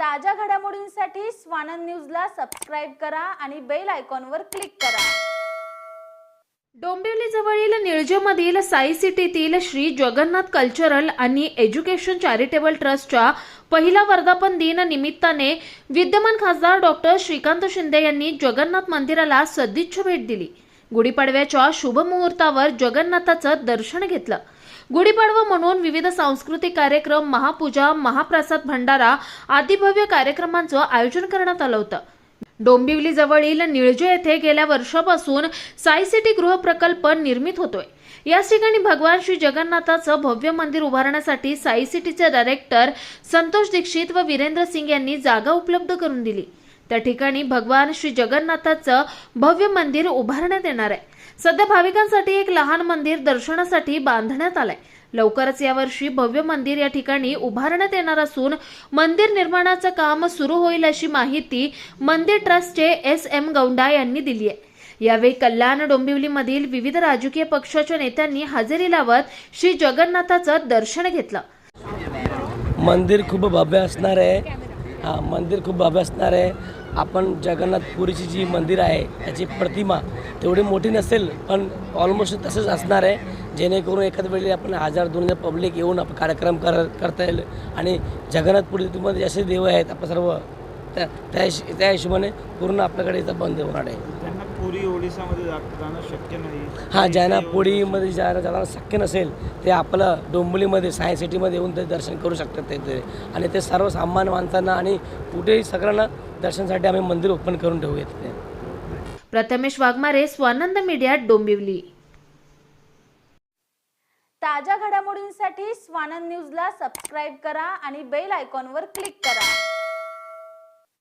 ताज्या घडामोडींसाठी स्वानंद न्यूजला सबस्क्राईब करा आणि बेल आयकॉनवर क्लिक करा. डोंबिवली जवळील निळजेमधील साई सिटीतील श्री जगन्नाथ कल्चरल आणि एज्युकेशन चॅरिटेबल ट्रस्टच्या पहिला वर्धापन दिन निमित्ताने विद्यमान खासदार डॉक्टर श्रीकांत शिंदे यांनी जगन्नाथ मंदिराला सदिच्छ भेट दिली. गुढीपाडव्याच्या शुभ मुहूर्तावर जगन्नाथाचं दर्शन घेतलं. गुढीपाडवा म्हणून विविध सांस्कृतिक कार्यक्रम महापूजा महाप्रसाद भंडारा आदी भव्य कार्यक्रमांचं आयोजन करण्यात आलं होतं. डोंबिवली जवळील निळजे येथे गेल्या वर्षापासून साई सिटी गृह प्रकल्प निर्मित होतोय. याच ठिकाणी भगवान श्री जगन्नाथाचं भव्य मंदिर उभारण्यासाठी साई सिटीचे डायरेक्टर संतोष दीक्षित व वीरेंद्र सिंग यांनी जागा उपलब्ध करून दिली. त्या ठिकाणी भगवान श्री जगन्नाथाचं भव्य मंदिर उभारण्यात येणार आहे. सध्या भाविकांसाठी एक लहान मंदिर दर्शनासाठी बांधण्यात आलंय. लवकरच यावर्षी भव्य मंदिर या ठिकाणी उभारण्यात येणार असून मंदिर निर्माणाचं काम सुरू होईल अशी माहिती मंदिर ट्रस्टचे एस एम गौंडा यांनी दिली आहे. यावेळी कल्याण डोंबिवलीमधील विविध राजकीय पक्षाच्या नेत्यांनी हजेरी लावत श्री जगन्नाथाचं दर्शन घेतलं. मंदिर खूप भव्य असणार आहे. मंदिर खूप भव्य असणार आहे. आपण जगन्नाथपुरीची जी मंदिर आहे त्याची प्रतिमा तेवढी मोठी नसेल पण ऑलमोस्ट तसंच असणार आहे. जेणेकरून एखाद्या वेळी आपण हजार दोन हजार पब्लिक येऊन आपण कार्यक्रम कर करता येईल. आणि जगन्नाथपुरीमध्ये जसे देव आहेत आपण सर्व त्या त्या हिश- त्या हिशोबाने पूर्ण आपल्याकडे इथं बंद होणार आहे. पुरी ओडिसामध्ये जा- जाणं शक्य नाही. हां ज्यांना पुढीमध्ये जायला जायला शक्य नसेल ते आपलं डोंबिवलीमध्ये सायन्स सिटीमध्ये येऊन ते दर्शन करू शकतात ते आणि ते सर्वसामान्य माणसांना आणि कुठेही सगळ्यांना दर्शनासाठी आम्ही मंदिर ओपन करून ठेवूया तिथे प्रथमेश वाघमारे स्वानंद मीडिया डोंबिवली. ताज्या घडामोडींसाठी स्वानंद न्यूजला सबस्क्राईब करा आणि बेल आयकॉनवर क्लिक करा.